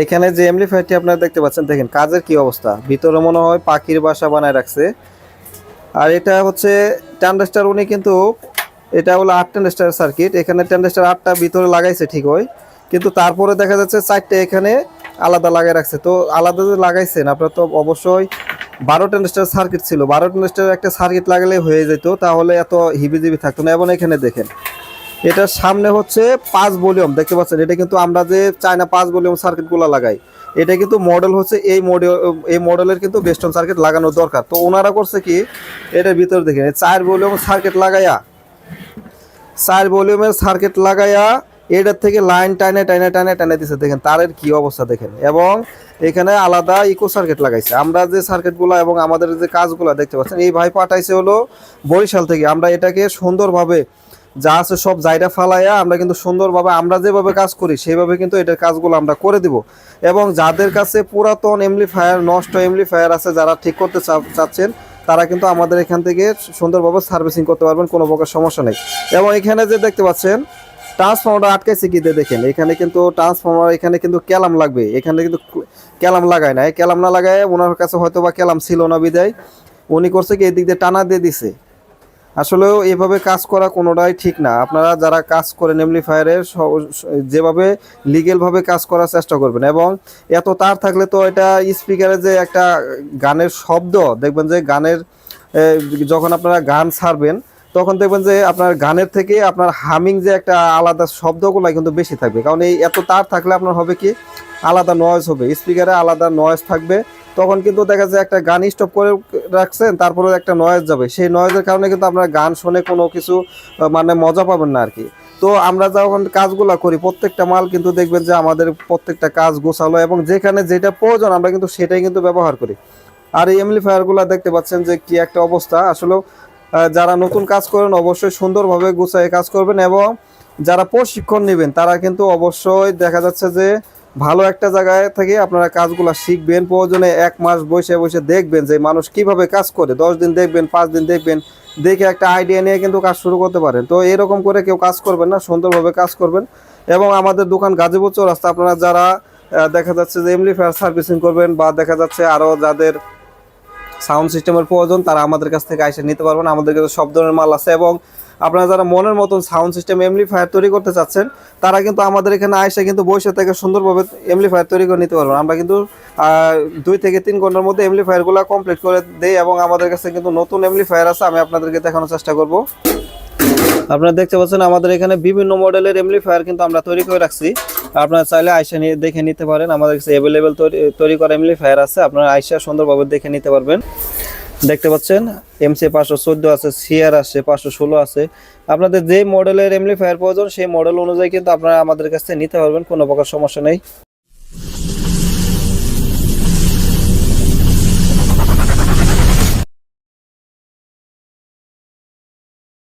এখানে যে এমপ্লিফায়ারটি আপনারা দেখতে পাচ্ছেন, দেখেন কাজের কি অবস্থা। ভিতরে মনে হয় পাখির বাসা বানায় রাখছে। আর এটা হচ্ছে ট্যান্ডেস্টার উনি কিন্তু এটা হলো আট ট্যান্ডেস্টার সার্কিট এখানে ট্যান্ডেস্টার আটটা ভিতরে লাগাইছে ঠিক হয় কিন্তু তারপরে দেখা যাচ্ছে চারটে এখানে আলাদা লাগাই রাখছে। তো আলাদা যে লাগাইছেন, আপনার তো অবশ্যই বারো ট্যান্ডেস্টার সার্কিট ছিল। বারো ট্যান্ডেস্টার একটা সার্কিট লাগালে হয়ে যেত, তাহলে এত হিবিজিবি থাকতো না। এবং এখানে দেখেন এটার সামনে হচ্ছে পাঁচ ভলিউম, দেখতে পাচ্ছেন? এটা কিন্তু আমরা যে চায়না পাঁচ ভলিউম সার্কিটগুলো লাগাই, এটা কিন্তু মডেল হচ্ছে এই মডেল এই মডেলের কিন্তু বেস্টন সার্কিট লাগানো দরকার। তো ওনারা করছে কি? এটার ভিতরে দেখেন চার ভলিউম সার্কিট লাগাইয়া, চার ভলিউমের সার্কিট লাগাইয়া এটার থেকে লাইন টাইনে টাইনে টাইনে টাইনে দিছে। দেখেন, তারের কি অবস্থা দেখেন। এবং এখানে আলাদা ইকো সার্কিট লাগাইছে। আমরা যে সার্কিটগুলো এবং আমাদের যে কাজগুলো দেখতে পাচ্ছেন, এই ভাই পাঠাইছে হলো বরিশাল থেকে। আমরা এটাকে সুন্দরভাবে যা আছে সব জায়গা ফালাইয়া আমরা কিন্তু সুন্দরভাবে, আমরা যেভাবে কাজ করি, সেইভাবে কিন্তু এটার কাজগুলো আমরা করে দিব। এবং যাদের কাছে পুরাতন এমপ্লিফায়ার নষ্ট এমপ্লিফায়ার আছে, যারা ঠিক করতে চাচ্ছেন, তারা কিন্তু আমাদের এখান থেকে সুন্দরভাবে সার্ভিসিং করতে পারবেন, কোনো প্রকার সমস্যা নেই। এবং এখানে যে দেখতে পাচ্ছেন ট্রান্সফর্মার আটকাইছে কি দেখেন? এখানে কিন্তু ট্রান্সফর্মার, এখানে কিন্তু ক্যালাম লাগবে। এখানে কিন্তু ক্যালাম লাগায় না ক্যালাম না লাগায় ওনার কাছে হয়তো বা ক্যালাম ছিল না বিদায়। উনি করছে কি, এদিক দিয়ে টানা দিয়ে দিছে। আসলেও এভাবে কাজ করা কোনোটাই ঠিক না। আপনারা যারা কাজ করেন এমপ্লিফায়ারের যেভাবে লিগেলভাবে কাজ করার চেষ্টা করবেন এবং এত তার থাকলে তো এটা স্পিকারে যে একটা গানের শব্দ, দেখবেন যে গানের যখন আপনারা গান ছাড়বেন, তখন দেখবেন যে আপনার গানের থেকে আপনার হামিং যে একটা আলাদা শব্দগুলো কিন্তু বেশি থাকবে। কারণ এই এত তার থাকলে আপনার হবে কি? আলাদা নয়েজ হবে। স্পিকারে আলাদা নয়েজ থাকবে। তখন কিন্তু দেখা যায় একটা গান স্টপ করে রাখছেন তারপরে একটা নয়েজ যাবে। সেই নয়েজের কারণে কিন্তু আপনার গান শুনে কোনো কিছু মানে মজা পাবেন না আর কি তো আমরা যখন কাজগুলো করি, প্রত্যেকটা মাল কিন্তু দেখবেন যে আমাদের প্রত্যেকটা কাজ গোছালো এবং যেখানে যেটা প্রয়োজন, আমরা কিন্তু সেটাই কিন্তু ব্যবহার করি। আর এই এমপ্লিফায়ারগুলো দেখতে পাচ্ছেন যে কি একটা অবস্থা। আসলে যারা নতুন কাজ করেন অবশ্যই সুন্দরভাবে গুছায় কাজ করবেন এবং যারা প্রশিক্ষণ নেবেন, তারা কিন্তু অবশ্যই দেখা যাচ্ছে যে ভালো একটা জায়গায় থেকে আপনারা কাজগুলো শিখবেন, প্রয়োজনে এক মাস বসে বসে দেখবেন যে মানুষ কীভাবে কাজ করে। দশ দিন দেখবেন, পাঁচ দিন দেখবেন, দেখে একটা আইডিয়া নিয়ে কিন্তু কাজ শুরু করতে পারেন। তো এরকম করে কেউ কাজ করবেন না, সুন্দরভাবে কাজ করবেন। এবং আমাদের দোকান গাজীপুর চৌরাস্তা, আপনারা যারা দেখা যাচ্ছে যে এমপ্লিফায়ার সার্ভিসিং করবেন বা দেখা যাচ্ছে আরও যাদের সাউন্ড সিস্টেমের প্রয়োজন, তারা আমাদের কাছ থেকে আইসে নিতে পারবেন। আমাদের কাছে সব ধরনের মাল আছে এবং আপনারা যারা মনের মতন সাউন্ড সিস্টেম এমপ্লিফায়ার তৈরি করতে চাচ্ছেন, তারা কিন্তু আমাদের এখানে আইসে কিন্তু বসে থেকে সুন্দরভাবে এমপ্লিফায়ার তৈরি করে নিতে পারবেন। আমরা কিন্তু দুই থেকে তিন ঘণ্টার মধ্যে এমপ্লিফায়ারগুলো কমপ্লিট করে দেই এবং আমাদের কাছে কিন্তু নতুন এমপ্লিফায়ার আছে, আমি আপনাদেরকে দেখানোর চেষ্টা করব। আপনারা দেখতে পাচ্ছেন আমাদের এখানে বিভিন্ন মডেলের এমপ্লিফায়ার কিন্তু আমরা তৈরি করে রাখছি। আপনারা চাইলে আইসা নিয়ে দেখে নিতে পারেন। আমাদের কাছে অ্যাভেলেবেল তৈরি করা এমপ্লিফায়ার আছে, আপনারা আইসা সুন্দরভাবে দেখে নিতে পারবেন। দেখতে পাচ্ছেন এমসি পাঁচশো চোদ্দ আছে সিআর আছে, পাঁচশো ষোলো আছে। আপনাদের যে মডেলের এমনি ফায়ার প্রয়োজন, সেই মডেল অনুযায়ী কিন্তু আপনারা আমাদের কাছ থেকে নিতে পারবেন, কোনো প্রকার সমস্যা নেই।